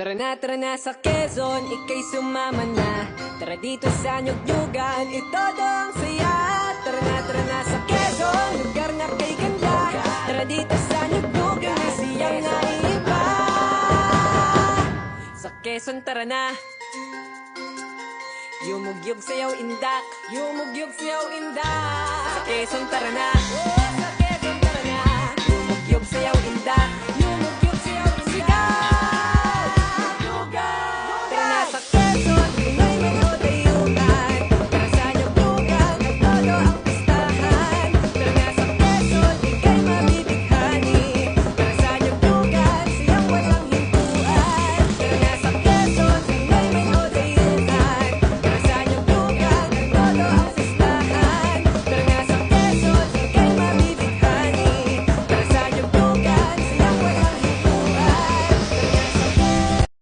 Tara na, tara na sa Quezon, ikay sumama na. Tara dito sa Nyugyugan, ito ang saya. Tara na, tara na sa Quezon, lugar na kay ganda. Tara dito sa Nyugyugan, may siyang naiiba Sa Quezon, tara na. Yumugyug sayaw indak, yumugyug sayaw indak. Sa Quezon, tara na. Sa